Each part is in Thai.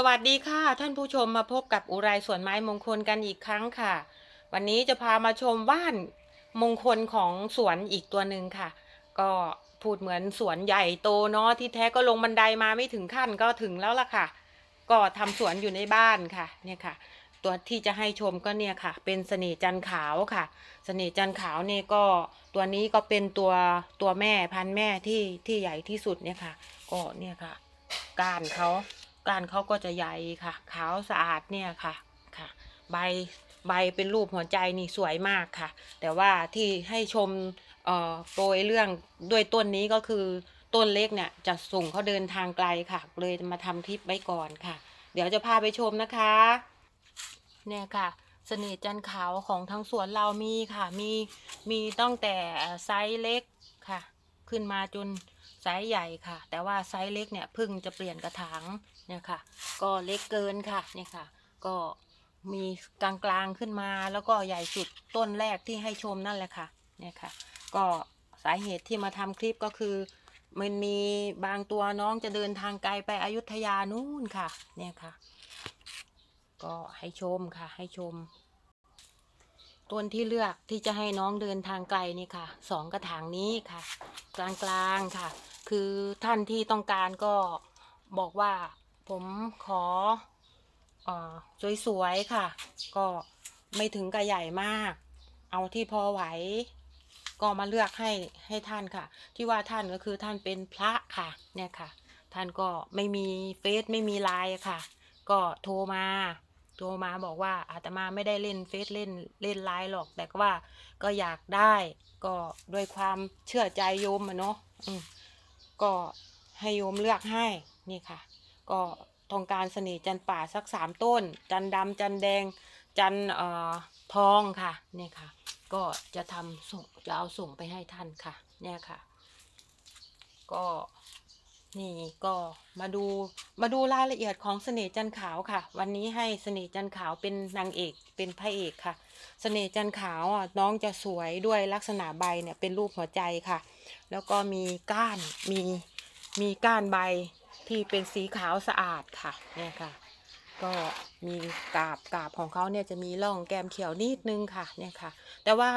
สวัสดีค่ะ ท่านผู้ชมมาพบกับอุไรสวนไม้มงคลกันอีกครั้งค่ะ วันนี้จะพามาชมว่านมงคลของสวนอีกตัวหนึ่งค่ะ ก็พูดเหมือนสวนใหญ่โตเนาะที่แท้ก็ลงบันไดมาไม่ถึงขั้นก็ถึงแล้วล่ะค่ะ ก็ทำสวนอยู่ในบ้านค่ะเนี่ยค่ะ ตัวที่จะให้ชมก็เนี่ยค่ะ เป็นเสน่ห์จันขาวค่ะ เสน่ห์จันขาวเนี่ยก็ตัวนี้ก็เป็นตัวตัวแม่พันแม่ที่ที่ใหญ่ที่สุดเนี่ยค่ะ ก็เนี่ยค่ะ กานเขา ก้านเขาก็จะใหญ่ค่ะ ขาวสะอาดเนี่ยค่ะค่ะ ใบใบเป็นรูปหัวใจนี่สวยมากค่ะ แต่ว่าที่ให้ชมเอ่อโปรยเรื่องด้วยต้นนี้ก็คือต้นเล็กเนี่ยจะส่งเขาเดินทางไกลค่ะ เลยมาทำคลิปไว้ก่อนค่ะ เดี๋ยวจะพาไปชมนะคะ เนี่ยค่ะเสน่ห์จันขาวของทั้งสวนเรามีค่ะ มีมีตั้งแต่ไซส์เล็ก ขึ้นมาจนไซส์ใหญ่ค่ะ แต่ว่าไซส์เล็กเนี่ยพิ่งจะเปลี่ยนกระถางเนี่ยค่ะ ก็เล็กเกินค่ะเนี่ยค่ะ ก็มีกลางๆขึ้นมาแล้วก็ใหญ่สุดต้นแรกที่ให้ชมนั่นแหละค่ะเนี่ยค่ะ ก็สาเหตุที่มาทำคลิปก็คือ มันมีบางตัวน้องจะเดินทางไกลไปอยุธยานู่นค่ะ เนี่ยค่ะ ก็ให้ชมค่ะให้ชม ต้นที่เลือกที่จะให้น้องเดินทางไกลนี่ค่ะสองกระถางนี้ค่ะ กลางๆค่ะ คือท่านที่ต้องการก็บอกว่าผมขอเอ่อสวยๆค่ะ ก็ไม่ถึงกับใหญ่มาก เอาที่พอไหว ก็มาเลือกให้ให้ท่านค่ะ ที่ว่าท่านก็คือท่านเป็นพระค่ะเนี่ยค่ะ ท่านก็ไม่มีเฟซไม่มีไลน์ค่ะ ก็โทรมา โทรมาบอกว่าอาตมาไม่ได้เล่นเฟซเล่นเล่นไลน์หรอก แต่ว่าก็อยากได้ ก็ด้วยความเชื่อใจโยมอะเนาะก็ให้โยมเลือกให้นี่ค่ะ ก็ต้องการเสน่ห์จันป่าสักสามต้น จันดำจันแดง จันเอ่อทองค่ะนี่ค่ะ ก็จะทำส่งจะเอาส่งไปให้ท่านค่ะ เนี่ยค่ะ ก็ นี่ก็มาดูมาดูรายละเอียดของเสน่ห์จันขาวค่ะ วันนี้ให้เสน่ห์จันขาวเป็นนางเอกเป็นพระเอกค่ะ เสน่ห์จันขาวอะน้องจะสวยด้วยลักษณะใบเนี่ยเป็นรูปหัวใจค่ะ แล้วก็มีก้านมีมีก้านใบที่เป็นสีขาวสะอาดค่ะเนี่ยค่ะ ก็มีกาบกาบของเขาเนี่ยจะมีร่องแกมเขียวนิดนึงค่ะเนี่ยค่ะ แต่ว่า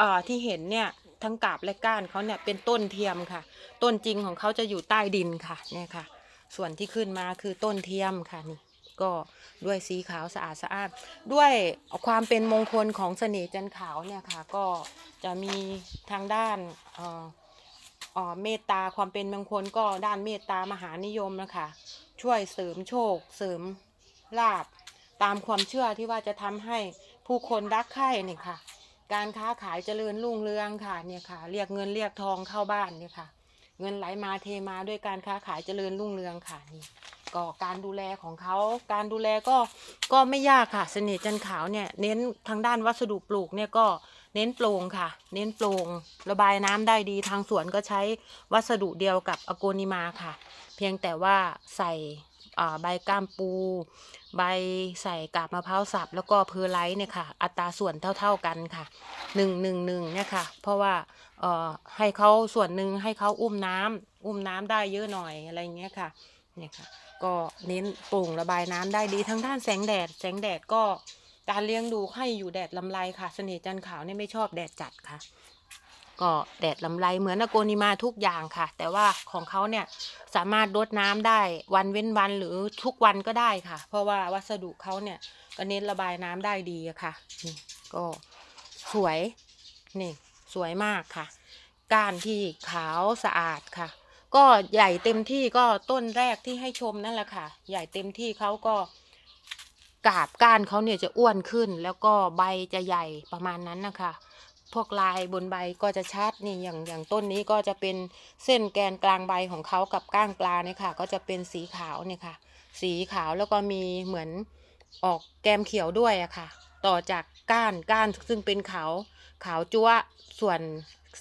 อ่อที่เห็นเนี่ย ทั้งกาบและก้านเขาเนี่ยเป็นต้นเทียมค่ะ ต้นจริงของเขาจะอยู่ใต้ดินค่ะเนี่ยค่ะ ส่วนที่ขึ้นมาคือต้นเทียมค่ะนี่ก็ด้วยสีขาวสะอาดสะอาดด้วยความเป็นมงคลของเสน่ห์จันขาวเนี่ยค่ะ ก็จะมีทางด้านเอ่อเอ่อเมตตาความเป็นมงคลก็ด้านเมตตามหานิยมนะคะช่วยเสริมโชค เสริมลาบตามความเชื่อที่ว่าจะทำให้ผู้คนรักใคร่เนี่ยค่ะ การค้าขายเจริญรุ่งเรืองค่ะเนี่ยค่ะ เรียกเงินเรียกทองเข้าบ้านเนี่ยค่ะ เงินไหลมาเทมาด้วยการค้าขายเจริญรุ่งเรืองค่ะนี่ก็การดูแลของเขาการดูแลก็ก็ไม่ยากค่ะ เสน่ห์จันขาวเนี่ยเน้นทางด้านวัสดุปลูกเนี่ยก็เน้นโปร่งค่ะ เน้นโปร่งระบายน้ำได้ดีทางสวนก็ใช้วัสดุเดียวกับอโกนิมาค่ะ เพียงแต่ว่าใส่ ใบก้ามปู ใบใส่กาบมะพร้าวสับ แล้วก็เพอร์ไลท์เนี่ยค่ะ อัตราส่วนเท่า ๆกันค่ะหนึ่งหนึ่งหนึ่งเนี่ยค่ะ เพราะว่าเอ่อให้เขาส่วนหนึ่งให้เขาอุ้มน้ำอุ้มน้ำได้เยอะหน่อยอะไรเงี้ยค่ะเนี่ยค่ะ ก็เน้นปร่งระบายน้ำได้ดีทั้งด้านแสงแดด แสงแดดก็การเลี้ยงดูให้อยู่แดดลำไรค่ะ เสน่ห์จันขาวเนี่ยไม่ชอบแดดจัดค่ะ ก็แดดลำไรเหมือนอโกนิมาทุกอย่างค่ะ แต่ว่าของเขาเนี่ยสามารถรดน้ำได้วันเว้นวันหรือทุกวันก็ได้ค่ะ เพราะว่าวัสดุเขาเนี่ยก็เน้นระบายน้ำได้ดีค่ะนี่ก็สวยนี่สวยมากค่ะ ก้านที่ขาวสะอาดค่ะ ก็ใหญ่เต็มที่ก็ต้นแรกที่ให้ชมนั่นแหละค่ะ ใหญ่เต็มที่เขาก็กาบก้านเขาเนี่ยจะอ้วนขึ้น แล้วก็ใบจะใหญ่ประมาณนั้นนะคะ พวกลายบนใบก็จะชัดนี่อย่างอย่างต้นนี้ก็จะเป็นเส้นแกนกลางใบของเขากับก้างปลาเนี่ยค่ะ ก็จะเป็นสีขาวเนี่ยค่ะ สีขาวแล้วก็มีเหมือนออกแกมเขียวด้วยอะค่ะ ต่อจากก้านก้านซึ่งเป็นขาวขาวจั๊วส่วน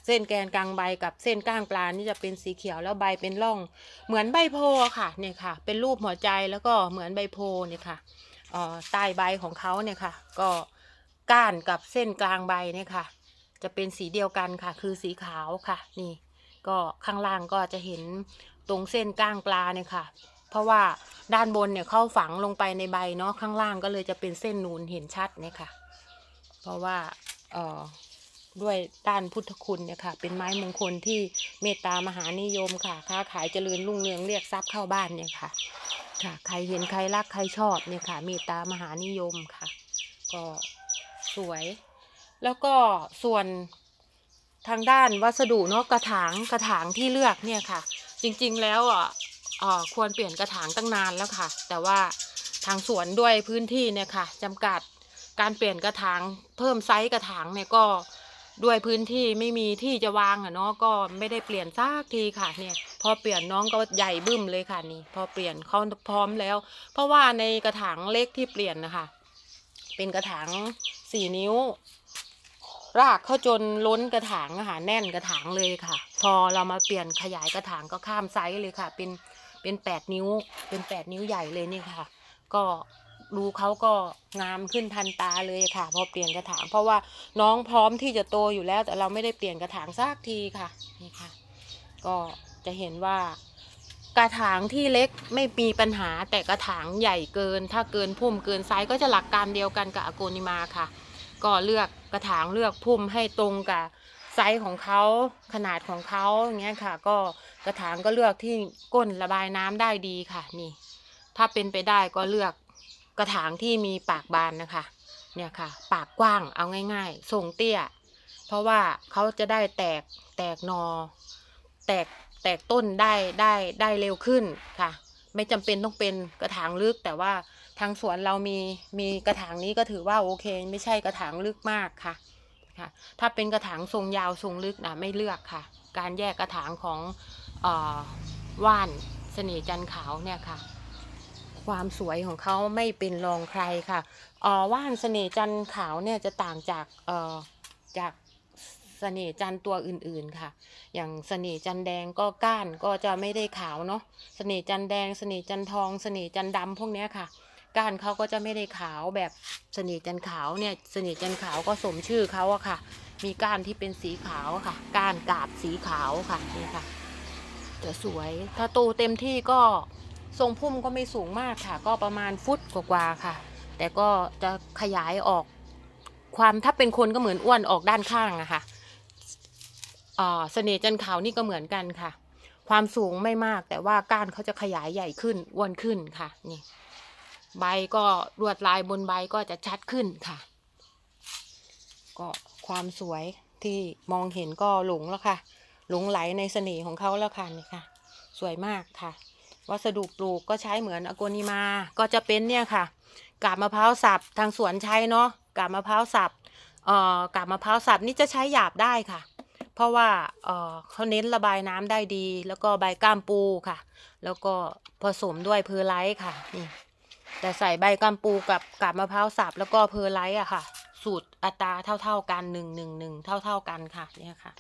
เส้นแกนกลางใบกับเส้นก้างปลานี่จะเป็นสีเขียวแล้วใบเป็นร่อง เหมือนใบโพธิ์อะค่ะเนี่ยค่ะ เป็นรูปหัวใจแล้วก็เหมือนใบโพล์เนี่ยค่ะเอ่อใต้ใบของเขาเนี่ยค่ะ ก็ก้านกับเส้นกลางใบเนี่ยค่ะ จะเป็นสีเดียวกันค่ะ คือสีขาวค่ะ นี่ ก็ข้างล่างก็จะเห็นตรงเส้นก้างปลาเนี่ยค่ะ เพราะว่าด้านบนเนี่ยเข้าฝังลงไปในใบเนาะข้างล่างก็เลยจะเป็นเส้นนูนเห็นชัดเนี่ยค่ะ เพราะว่าเอ่อด้วยด้านพุทธคุณเนี่ยค่ะ เป็นไม้มงคลที่เมตตามหานิยมค่ะ ค้าขายเจริญรุ่งเรืองเรียกทรัพย์เข้าบ้านเนี่ยค่ะ ค่ะ ใครเห็นใครรักใครชอบเนี่ยค่ะ เมตตามหานิยมค่ะ ก็สวย แล้วก็ส่วนทางด้านวัสดุเนาะกระถางกระถางที่เลือกเนี่ยค่ะ จริงๆแล้วอะควรเปลี่ยนกระถางตั้งนานแล้วค่ะ แต่ว่าทางสวนด้วยพื้นที่เนี่ยค่ะจำกัดการเปลี่ยนกระถางเพิ่มไซส์กระถางเนี่ยก็ด้วยพื้นที่ไม่มีที่จะวางอะเนาะก็ไม่ได้เปลี่ยนซากทีค่ะเนี่ย พอเปลี่ยนน้องก็ใหญ่บึ้มเลยค่ะนี่ พอเปลี่ยนเขาพร้อมแล้ว เพราะว่าในกระถางเล็กที่เปลี่ยนนะคะ เป็นกระถางสี่นิ้ว รากเขาจนล้นกระถางอะค่ะแน่นกระถางเลยค่ะ พอเรามาเปลี่ยนขยายกระถางก็ข้ามไซส์เลยค่ะ เป็นเป็นแปดนิ้ว เป็นแปดนิ้วใหญ่เลยนี่ค่ะ ก็ดูเขาก็งามขึ้นทันตาเลยค่ะ พอเปลี่ยนกระถาง เพราะว่าน้องพร้อมที่จะโตอยู่แล้ว แต่เราไม่ได้เปลี่ยนกระถางสักทีค่ะนี่ค่ะ ก็จะเห็นว่ากระถางที่เล็กไม่มีปัญหาแต่กระถางใหญ่เกิน ถ้าเกินพุ่มเกินไซส์ก็จะหลักการเดียวกันกับอโกนิมาค่ะ ก็เลือกกระถางเลือกพุ่มให้ตรงกับไซส์ของเขาขนาดของเขาอย่างเงี้ยค่ะ ก็กระถางก็เลือกที่ก้นระบายน้ำได้ดีค่ะนี่ ถ้าเป็นไปได้ก็เลือกกระถางที่มีปากบานนะคะ เนี่ยค่ะ ปากกว้างเอาง่ายๆทรงเตี้ย เพราะว่าเขาจะได้แตกแตกนอ แตกแตกต้นได้ได้ได้เร็วขึ้นค่ะ ไม่จำเป็นต้องเป็นกระถางลึกแต่ว่า ทางสวนเรามีมีกระถางนี้ก็ถือว่าโอเค ไม่ใช่กระถางลึกมากค่ะค่ะ ถ้าเป็นกระถางทรงยาวทรงลึกนะไม่เลือกค่ะ การแยกกระถางของออว่านเสน่ห์จันขาวเนี่ยค่ะ ความสวยของเขาไม่เป็นรองใครค่ะออว่านเสน่ห์จันขาวเนี่ยจะต่างจากเอ่อจากเสน่ห์จันตัวอื่นๆค่ะ อย่างเสน่ห์จันแดงก็ก้านก็จะไม่ได้ขาวเนาะเสน่ห์จันแดงเสน่ห์จันทองเสน่ห์จันดำพวกเนี้ยค่ะ ก้านเขาก็จะไม่ได้ขาวแบบเสน่ห์จันขาวเนี่ยเสน่ห์จันขาวก็สมชื่อเขาอะค่ะ มีก้านที่เป็นสีขาวค่ะ ก้านกาบสีขาวค่ะนี่ค่ะจะสวยถ้าโตเต็มที่ก็ทรงพุ่มก็ไม่สูงมากค่ะ ก็ประมาณฟุตกว่าๆค่ะ แต่ก็จะขยายออก ความถ้าเป็นคนก็เหมือนอ้วนออกด้านข้างอะค่ะอ่าเสน่ห์จันขาวนี่ก็เหมือนกันค่ะ ความสูงไม่มากแต่ว่าก้านเขาจะขยายใหญ่ขึ้นอ้วนขึ้นค่ะนี่ ใบก็ลวดลายบนใบก็จะชัดขึ้นค่ะ ก็ความสวยที่มองเห็นก็หลงแล้วค่ะ หลงไหลในเสน่ห์ของเขาแล้วค่ะนี่ค่ะ สวยมากค่ะ วัสดุปลูกก็ใช้เหมือนอโกนิมา ก็จะเป็นเนี่ยค่ะ กาบมะพร้าวสับทางสวนใช้เนาะ กาบมะพร้าวสับ เอ่อ กาบมะพร้าวสับนี่จะใช้หยาบได้ค่ะ เพราะว่า เอ่อเขาเน้นระบายน้ำได้ดี แล้วก็ใบก้ามปูค่ะ แล้วก็ผสมด้วยเพอร์ไลท์ค่ะ นี่ แต่ใส่ใบก้ามปูกับกาบมะพร้าวสับแล้วก็เพอร์ไลท์อะค่ะ สูตรอัตราเท่าๆกันหนึ่งหนึ่งหนึ่งเท่าๆกันค่ะเนี่ยค่ะ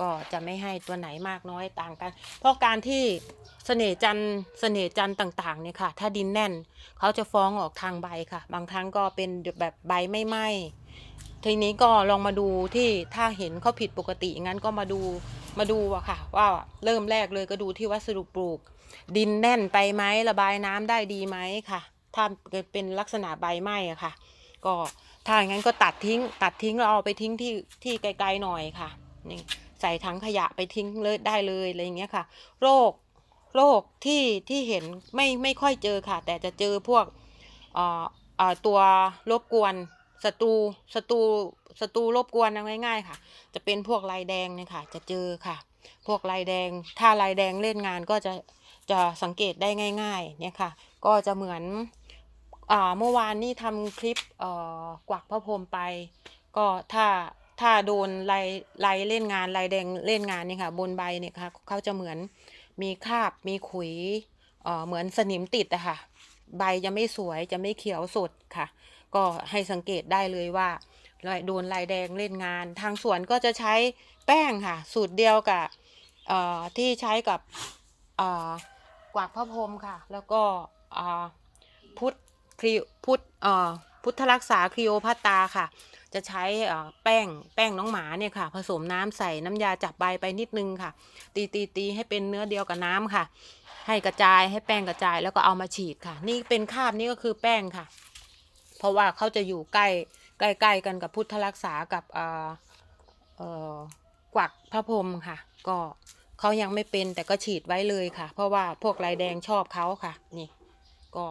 ก็จะไม่ให้ตัวไหนมากน้อยต่างกัน เพราะการที่เสน่จันเสน่จันต่างๆเนี่ยค่ะ ถ้าดินแน่นเขาจะฟ้องออกทางใบค่ะ บางครั้งก็เป็นแบบใบไม่ไหม้ทีนี้ก็ลองมาดูที่ถ้าเห็นเขาผิดปกติงั้นก็มาดูมาดูอะค่ะ ว่าเริ่มแรกเลยก็ดูที่วัสดุปลูก ดินแน่นไปไหมระบายน้ำได้ดีไหมค่ะ ถ้าเป็นลักษณะใบไหม้อะค่ะ ก็ถ้าอย่างนั้นก็ตัดทิ้ง ตัดทิ้งแล้วเอาไปทิ้งที่ที่ไกลๆหน่อยค่ะนี่ใส่ถังขยะไปทิ้งเลยได้เลยอะไรอย่างเงี้ยค่ะ โรคโรคที่ที่เห็นไม่ไม่ค่อยเจอค่ะ แต่จะเจอพวกเอ่อตัวรบกวนศัตรูศัตรูศัตรูรบกวนง่ายๆค่ะ จะเป็นพวกลายแดงเนี่ยค่ะ จะเจอค่ะ พวกลายแดง ถ้าลายแดงเล่นงานก็จะจะสังเกตได้ง่าย ๆ เนี่ยค่ะ ก็จะเหมือน เมื่อวานนี่ทำคลิปกวักพระพรมไป ก็ถ้าถ้าโดนลายลายเล่นงานลายแดงเล่นงานเนี่ยค่ะ บนใบเนี่ยค่ะเขาจะเหมือนมีคราบมีขุยเหมือนสนิมติดอะค่ะ ใบจะไม่สวยจะไม่เขียวสดค่ะ ก็ให้สังเกตได้เลยว่าลายโดนลายแดงเล่นงาน ทางสวนก็จะใช้แป้งค่ะ สูตรเดียวกับที่ใช้กับกวากพระพรมค่ะ แล้วก็พุทธ ครีพุทธเอ่อพุทธรักษาครีโอพัตตาค่ะ จะใช้แป้งแป้งน้องหมาเนี่ยค่ะ ผสมน้ำใส่น้ำยาจับใบไปนิดนึงค่ะ ตีตีตีให้เป็นเนื้อเดียวกับน้ำค่ะ ให้กระจายให้แป้งกระจายแล้วก็เอามาฉีดค่ะ นี่เป็นคาบนี่ก็คือแป้งค่ะ เพราะว่าเขาจะอยู่ใกล้ใกล้ใกล้กันกับพุทธรักษากับเอ่อเอ่อกวักพระพรหมค่ะ ก็เขายังไม่เป็นแต่ก็ฉีดไว้เลยค่ะ เพราะว่าพวกลายแดงชอบเขาค่ะ นี่ก็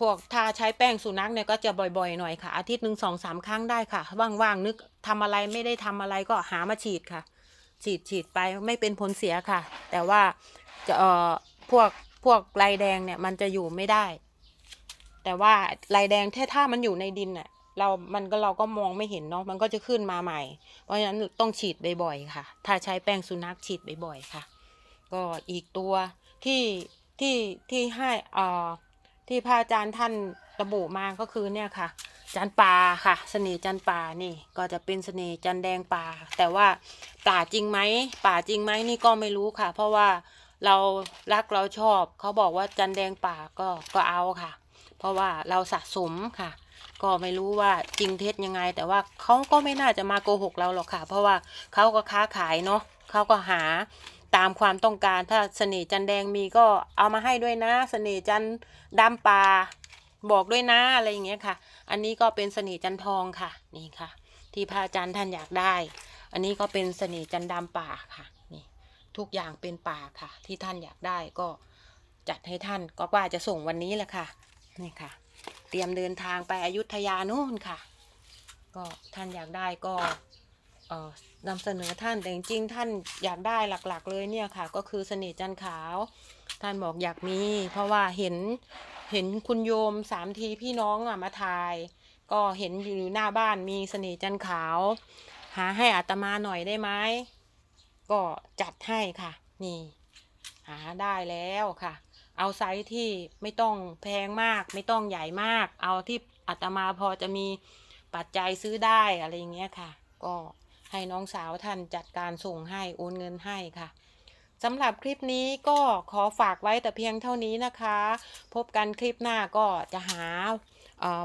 พวกถ้าใช้แป้งสุนัขเนี่ยก็จะบ่อยๆหน่อยค่ะ อาทิตย์หนึ่งสองสามครั้งได้ค่ะ ว่างๆนึกทำอะไรไม่ได้ทำอะไรก็หามาฉีดค่ะ ฉีดฉีดไปไม่เป็นผลเสียค่ะ แต่ว่าจะเอ่อพวกพวกลายแดงเนี่ยมันจะอยู่ไม่ได้ แต่ว่าลายแดงถ้าถ้ามันอยู่ในดินน่ะเรา มันก็เราก็มองไม่เห็นเนาะ มันก็จะขึ้นมาใหม่ เพราะฉะนั้นต้องฉีดบ่อยๆค่ะ ถ้าใช้แป้งสุนัขฉีดบ่อยๆค่ะ ก็อีกตัวที่ที่ที่ให้อ่อ ที่พระอาจารย์ท่านระบุมาก็คือเนี่ยค่ะ จันป่าค่ะ เสน่ห์จันป่านี่ก็จะเป็นเสน่ห์จันแดงป่าแต่ว่าป่าจริงไหมป่าจริงไหมนี่ก็ไม่รู้ค่ะ เพราะว่าเรารักเราชอบ เขาบอกว่าจันแดงป่าก็ก็เอาค่ะ เพราะว่าเราสะสมค่ะ ก็ไม่รู้ว่าจริงเท็จยังไง แต่ว่าเขาก็ไม่น่าจะมาโกหกเราหรอกค่ะ เพราะว่าเขาก็ค้าขายเนาะเขาก็หา ตามความต้องการ ถ้าเสน่ห์จันแดงมีก็เอามาให้ด้วยนะ เสน่ห์จันดำป่าบอกด้วยนะอะไรอย่างเงี้ยค่ะ อันนี้ก็เป็นเสน่ห์จันทองค่ะ นี่ค่ะ ที่พระอาจารย์ท่านอยากได้ อันนี้ก็เป็นเสน่ห์จันดำป่าค่ะนี่ทุกอย่างเป็นป่าค่ะ ที่ท่านอยากได้ก็จัดให้ท่านก็ว่าจะส่งวันนี้แหละค่ะนี่ค่ะ เตรียมเดินทางไปอยุธยานู่นค่ะ ก็ท่านอยากได้ก็เออ นำเสนอท่านแต่จริงๆท่านอยากได้หลักๆ เลยเนี่ยค่ะ ก็คือเสน่ห์จันขาว ท่านบอกอยากมี เพราะว่าเห็นเห็นคุณโยมสามทีพี่น้องอะมาถ่าย ก็เห็นอยู่หน้าบ้านมีเสน่ห์จันขาว หาให้อาตมาหน่อยได้ไหมก็จัดให้ค่ะ นี่ หาได้แล้วค่ะ เอาไซส์ที่ไม่ต้องแพงมาก ไม่ต้องใหญ่มาก เอาที่อาตมาพอจะมีปัจจัยซื้อได้อะไรอย่างเงี้ยค่ะ ก็ ให้น้องสาวท่านจัดการส่งให้โอนเงินให้ค่ะสำหรับคลิปนี้ก็ขอฝากไว้แต่เพียงเท่านี้นะคะ พบกันคลิปหน้าก็จะหา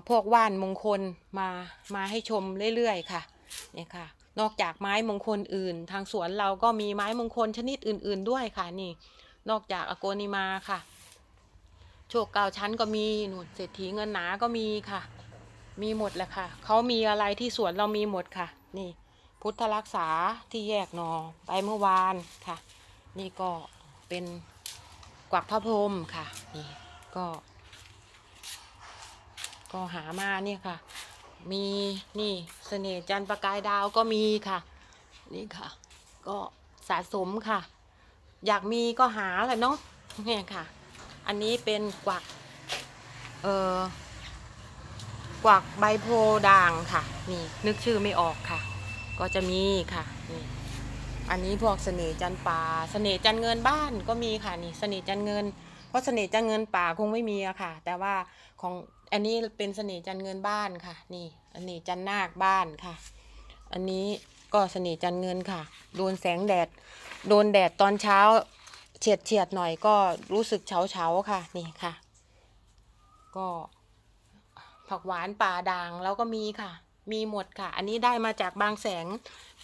พวกว่านมงคลมามาให้ชมเรื่อยๆค่ะเนี่ยค่ะ นอกจากไม้มงคลอื่น ทางสวนเราก็มีไม้มงคลชนิดอื่น ๆ ด้วยค่ะนี่ นอกจากอโกนิมาค่ะ โชคเก้าชั้นก็มีหนุนเศรษฐีเงินหนาก็มีค่ะ มีหมดแหละค่ะเขามีอะไรที่สวนเรามีหมดค่ะ นี่ พุทธรักษาที่แยกนอไปเมื่อวานค่ะ นี่ก็เป็นกวักพระพรมค่ะ นี่ก็ ก็หามาเนี่ยค่ะ มีนี่เสน่ห์จันประกายดาวก็มีค่ะ นี่ค่ะ ก็สะสมค่ะ อยากมีก็หาแหละเนาะเนี่ยค่ะ อันนี้เป็นกวัก เอ่อกวักใบโพด่างค่ะ นี่นึกชื่อไม่ออกค่ะ ก็จะมีค่ะนี่อันนี้พวกเสน่ห์จันป่าเสน่ห์จันเงินบ้านก็มีค่ะนี่เสน่ห์จันเงิน เพราะเสน่ห์จันเงินป่าคงไม่มีอะค่ะ แต่ว่าของอันนี้เป็นเสน่ห์จันเงินบ้านค่ะ นี่อันนี้จันนาคบ้านค่ะ อันนี้ก็เสน่ห์จันเงินค่ะ โดนแสงแดด โดนแดดตอนเช้าเฉียดเฉียดหน่อยก็รู้สึกเฉาเฉาค่ะนี่ค่ะ ก็ผักหวานป่าด่างแล้วก็มีค่ะ มีหมดค่ะ อันนี้ได้มาจากบางแสง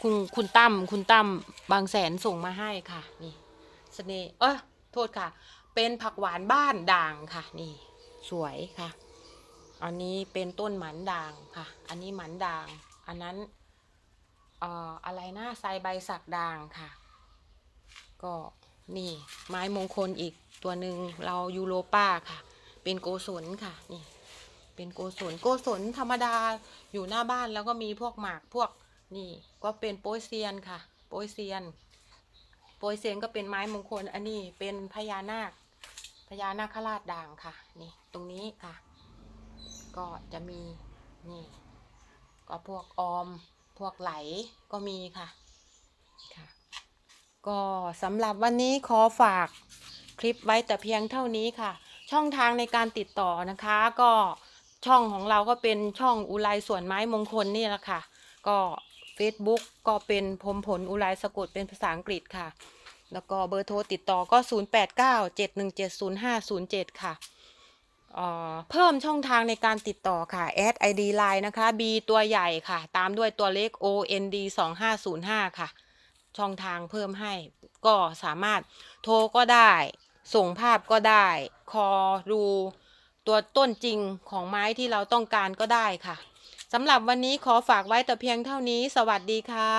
คุณคุณตั้มคุณตั้มบางแสนส่งมาให้ค่ะ นี่เสน่ห์เออโทษค่ะ เป็นผักหวานบ้านด่างค่ะ นี่ สวยค่ะ อันนี้เป็นต้นหมันด่างค่ะ อันนี้หมันด่าง อันนั้นเอ่ออะไรนะไซใบสักด่างค่ะ ก็นี่ไม้มงคลอีกตัวหนึ่งเรายูโรป้าค่ะ เป็นโกศลค่ะนี่ เป็นโกศลโกศลธรรมดาอยู่หน้าบ้านแล้วก็มีพวกหมากพวกนี่ก็เป็นโปยเซียนค่ะ โปยเซียน โปยเซียนก็เป็นไม้มงคลอันนี้เป็นพญานาคพญานาคราชด่างค่ะ นี่ตรงนี้ค่ะ ก็จะมีนี่ ก็พวกออมพวกไหลก็มีค่ะค่ะ ก็สำหรับวันนี้ขอฝากคลิปไว้แต่เพียงเท่านี้ค่ะ ช่องทางในการติดต่อนะคะก็ ช่องของเราก็เป็นช่องอุไรสวนไม้มงคลนี่แหละค่ะ ก็ Facebook ก็เป็นพรมผลอุไรสะกดเป็นภาษาอังกฤษค่ะ แล้วก็เบอร์โทรติดต่อก็ 0897170507 ค่ะเอ่อเพิ่มช่องทางในการติดต่อค่ะแอด ID Line นะคะ B ตัวใหญ่ค่ะ ตามด้วยตัวเล็ก OND 2505ค่ะ ช่องทางเพิ่มให้ ก็สามารถโทรก็ได้ ส่งภาพก็ได้ คอดู ตัวต้นจริงของไม้ที่เราต้องการก็ได้ค่ะสำหรับวันนี้ขอฝากไว้แต่เพียงเท่านี้ สวัสดีค่ะ